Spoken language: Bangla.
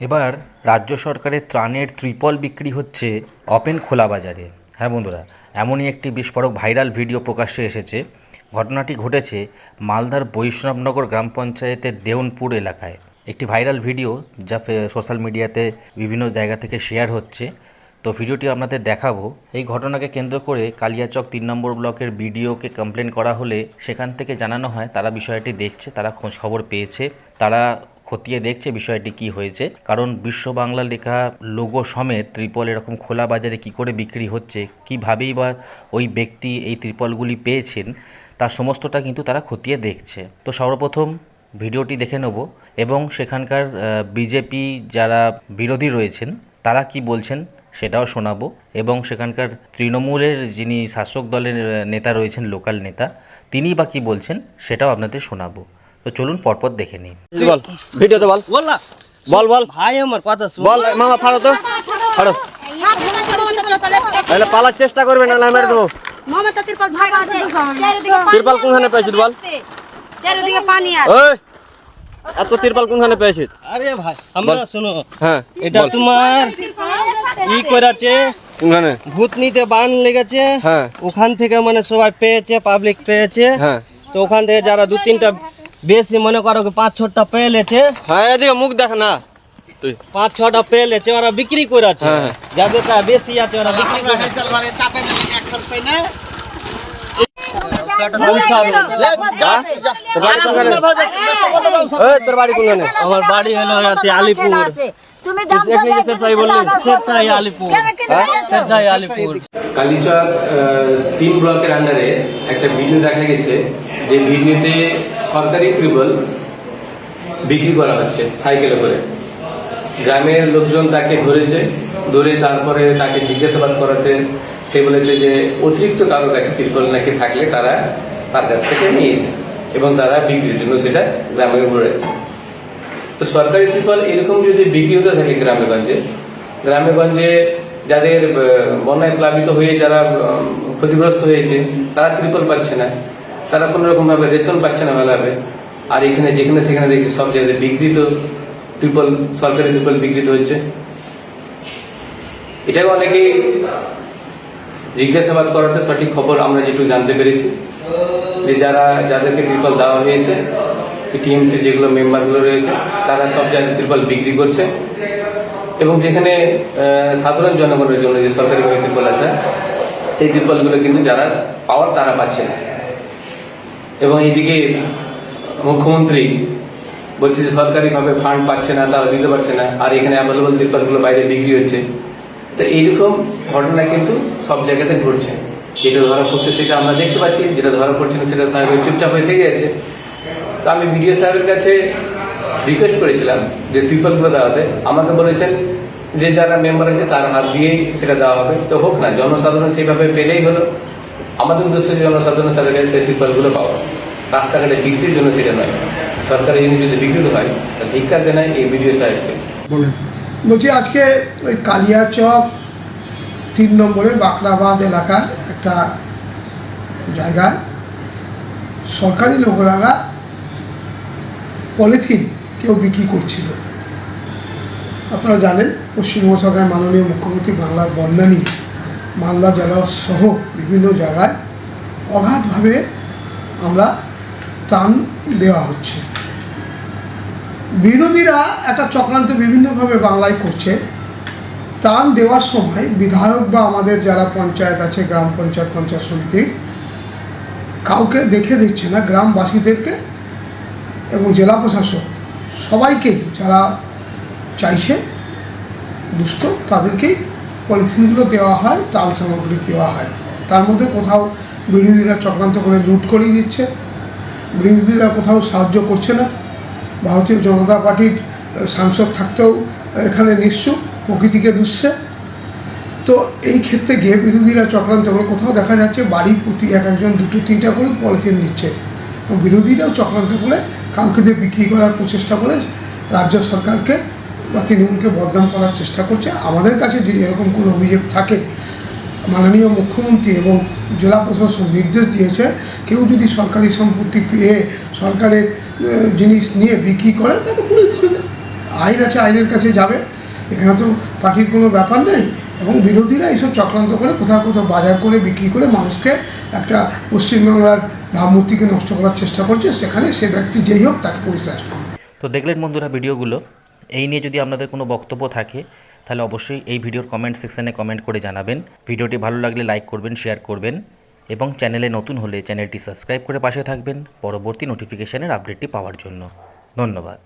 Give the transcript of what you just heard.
এবার রাজ্য সরকারের ত্রাণের ত্রিপল বিক্রি হচ্ছে ওপেন খোলা বাজারে। হ্যাঁ বন্ধুরা, এমনই একটি বিস্ফোরক ভাইরাল ভিডিও প্রকাশ্যে এসেছে। ঘটনাটি ঘটেছে মালদার বৈষ্ণবনগর গ্রাম পঞ্চায়েতের দেউনপুর এলাকায়। একটি ভাইরাল ভিডিও যা সোশ্যাল মিডিয়াতে বিভিন্ন জায়গা থেকে শেয়ার হচ্ছে। তো ভিডিওটি আপনাদের দেখাবো। এই ঘটনাকে কেন্দ্র করে কালিয়াচক তিন নম্বর ব্লকের বিডিওকে কমপ্লেন করা হলে সেখান থেকে জানানো হয়, তারা বিষয়টি দেখছে, তারা খোঁজ খবর পেয়েছে। তারা খতিয়ে দেখছে বিষয়টি কি হয়েছে। কারণ বিশ্ব বাংলা লেখা লোগো সমেত ত্রিপল এরকম খোলা বাজারে কি করে বিক্রি হচ্ছে, কীভাবেই বা ওই ব্যক্তি এই ত্রিপলগুলি পেয়েছেন তার সমস্তটা কিন্তু তারা খতিয়ে দেখছে। তো সর্বপ্রথম ভিডিওটি দেখে নেব এবং সেখানকার বিজেপি যারা বিরোধী রয়েছেন, তারা কি বলছেন সেটাও শোনাবো এবং সেখানকার তৃণমূলের যিনি শাসক দলের নেতা রয়েছেন লোকাল নেতা, তিনি বা কি বলছেন সেটাও আপনাদের শোনাবো। তো চলুন পরপর দেখে নিই। বল ভিডিওতে বল। বল না। বল বল। ভাই আমার কথা শুন। বল মামা ফাড়ো তো। ফাড়ো। তাহলে পালার চেষ্টা করবে না মেরে দেবো। তিরপাল কোনখানে পেয়েছিস বল? চারিদিকে পানি আর ওই এত তিরপাল কোনখানে পেয়েছিস? আরে ভাই আমরা শুনো হ্যাঁ এটা তোমার ই করেছে কোনখানে? ভূতনিতে বান লেগেছে। হ্যাঁ। ওখান থেকে মানে সবাই পেয়েছে পাবলিক পেয়েছে। হ্যাঁ। তো ওখান থেকে যারা দু তিনটা বেশি মনে করো কি পাঁচ ছটা পেয়ে লেছে। হ্যাঁ এদিকে মুখ দেখ না। তুই। পাঁচ ছটা পেয়ে লেছে ওরা বিক্রি করে আছে যাদের বেশি আছে ওরা বিক্রি ওই তোর বাড়ি কোনখানে? আমার বাড়ি হলো আলিপুর। স্বেচ্ছাই আলিপুর। কালীচক তিন ব্লকের আন্ডারে একটা ভিডিও দেখা গেছে যে ভিডিওতে সরকারি ত্রিপল বিক্রি করা হচ্ছে সাইকেলে করে। গ্রামের লোকজন তাকে ধরেছে ধরে তারপরে তাকে জিজ্ঞাসাবাদ করাতে সে বলেছে যে, অতিরিক্ত কারোর কাছে ত্রিপল নাকি থাকলে তারা তার কাছ থেকে নিয়েছে এবং তারা বিক্রির জন্য সেটা গ্রামে ঘুরেছে। তো সরকারি ত্রিপল এরকম যদি বিক্রি হতে থাকে গ্রামে গঞ্জে গ্রামে গঞ্জে যাদের বন্যায় প্লাবিত হয়ে যারা ক্ষতিগ্রস্ত হয়েছে, তারা ত্রিপল পাচ্ছে না। তারা কোনো রকম ভাবে রেশন পাচ্ছে না ভালোভাবে আর এখানে যেখানে সেখানে দেখছি সব জায়গায় বিকৃত ত্রিপল, সরকারি ত্রিপল বিকৃত হচ্ছে। এটাও অনেকে জিজ্ঞাসাবাদ করাতে সঠিক খবর আমরা যেটুকু জানতে পেরেছি। যে যারা, যাদেরকে ত্রিপল দেওয়া হয়েছে টিএমসি যেগুলো মেম্বারগুলো রয়েছে, তারা সব জায়গায় ত্রিপল বিক্রি করছে। এবং যেখানে সাধারণ জনগণের জন্য যে সরকারিভাবে ত্রিপল আছে, সেই ত্রিপলগুলো কিন্তু যারা পাওয়ার তারা পাচ্ছে না। এবং এইদিকে মুখ্যমন্ত্রী বলছে যে সরকারিভাবে ফান্ড পাচ্ছে না, তারা দিতে পারছে না, আর এখানে অ্যাভেলেবল ত্রিপলগুলো বাইরে বিক্রি হচ্ছে। তো এইরকম ঘটনা কিন্তু সব জায়গাতে ঘটছে। যেটা ধরা পড়ছে সেটা আমরা দেখতে পাচ্ছি, যেটা ধরা পড়ছে না সেটা সাহেব চুপচাপ হয়ে থেকে যাচ্ছে তো আমি বিডিও সাহেবের কাছে রিকোয়েস্ট করেছিলাম যে ত্রিপলগুলো দেওয়াতে আমাকে বলেছেন যে যারা মেম্বার আছে তার হাত দিয়েই সেটা দেওয়া হবে। তো হোক না, জনসাধারণ সেইভাবে পেলেই হলো। আমাদের উদ্দেশ্য জনসাধারণের সাথে সেই ত্রিপলগুলো পাওয়া। রাস্তাঘাটে বিক্রির জন্য সেটা নয়। সরকারি জিনিস যদি বিক্রি হয়, তা ধিক্কার জানায় এই বিডিও সাহেবকে বলছি আজকে ওই কালিয়াচক তিন নম্বরের বাকরাবাদ এলাকার একটা জায়গায় সরকারি লোকেরা পলিথিন কেউ বিক্রি করছিল। আপনারা জানেন, পশ্চিমবঙ্গ সরকারের মাননীয় মুখ্যমন্ত্রী বাংলার বন্যা নিয়ে মালদা জেলা সহ বিভিন্ন জায়গায় অগাধভাবে আমরা ত্রাণ দেওয়া হচ্ছে। বিরোধীরা একটা চক্রান্ত বিভিন্নভাবে বাংলায় করছে। ত্রাণ দেওয়ার সময় বিধায়ক বা আমাদের যারা পঞ্চায়েত আছে, গ্রাম পঞ্চায়েত পঞ্চায়েত সমিতি, কাউকে দেখে দিচ্ছে না। গ্রামবাসীদেরকে এবং জেলা প্রশাসক সবাইকেই যারা চাইছে, দুস্থ, তাদেরকেই পলিথিনগুলো দেওয়া হয় ত্রাণ সামগ্রী দেওয়া হয়। তার মধ্যে কোথাও বিরোধীরা চক্রান্ত করে লুট করিয়ে দিচ্ছে। বিরোধীরা কোথাও সাহায্য করছে না। ভারতীয় জনতা পার্টির সাংসদ থাকতেও এখানে নিশ্চুপ, প্রকৃতিকে দুষছে। তো এই ক্ষেত্রে গিয়ে বিরোধীরা চক্রান্ত করে কোথাও দেখা যাচ্ছে বাড়ি প্রতি এক একজন, দুটো, তিনটা করে পলিথিন নিচ্ছে। এবং বিরোধীরাও চক্রান্ত করে কাউকে দিয়ে বিক্রি করার প্রচেষ্টা করে রাজ্য সরকারকে বা তৃণমূলকে বদনাম করার চেষ্টা করছে। আমাদের কাছে যদি এরকম কোনো অভিযোগ থাকে মাননীয় মুখ্যমন্ত্রী এবং জেলা প্রশাসন নির্দেশ দিয়েছে, কেউ যদি সরকারি সম্পত্তি পেয়ে সরকারের জিনিস নিয়ে বিক্রি করে তাকে পুলিশ ধরবে আইন আছে, আইনের কাছে যাবে। এখানে তো পার্টির কোনো ব্যাপার নেই এবং বিরোধীরা এইসব চক্রান্ত করে কোথাও কোথাও বাজার করে বিক্রি করে মানুষকে একটা পশ্চিমবাংলার ভাবমূর্তিকে নষ্ট করার চেষ্টা করছে। সেখানে সে ব্যক্তি যেই হোক তাকে পুলিশ অ্যারেস্ট করবে। তো দেখলেন বন্ধুরা ভিডিওগুলো। এই নিয়ে যদি আপনাদের কোনো বক্তব্য থাকে তাহলে অবশ্যই এই ভিডিওর কমেন্ট সেকশানে কমেন্ট করে জানাবেন। ভিডিওটি ভালো লাগলে লাইক করবেন শেয়ার করবেন এবং চ্যানেলে নতুন হলে চ্যানেলটি সাবস্ক্রাইব করে পাশে থাকবেন। পরবর্তী নোটিফিকেশানের আপডেটটি পাওয়ার জন্য। ধন্যবাদ।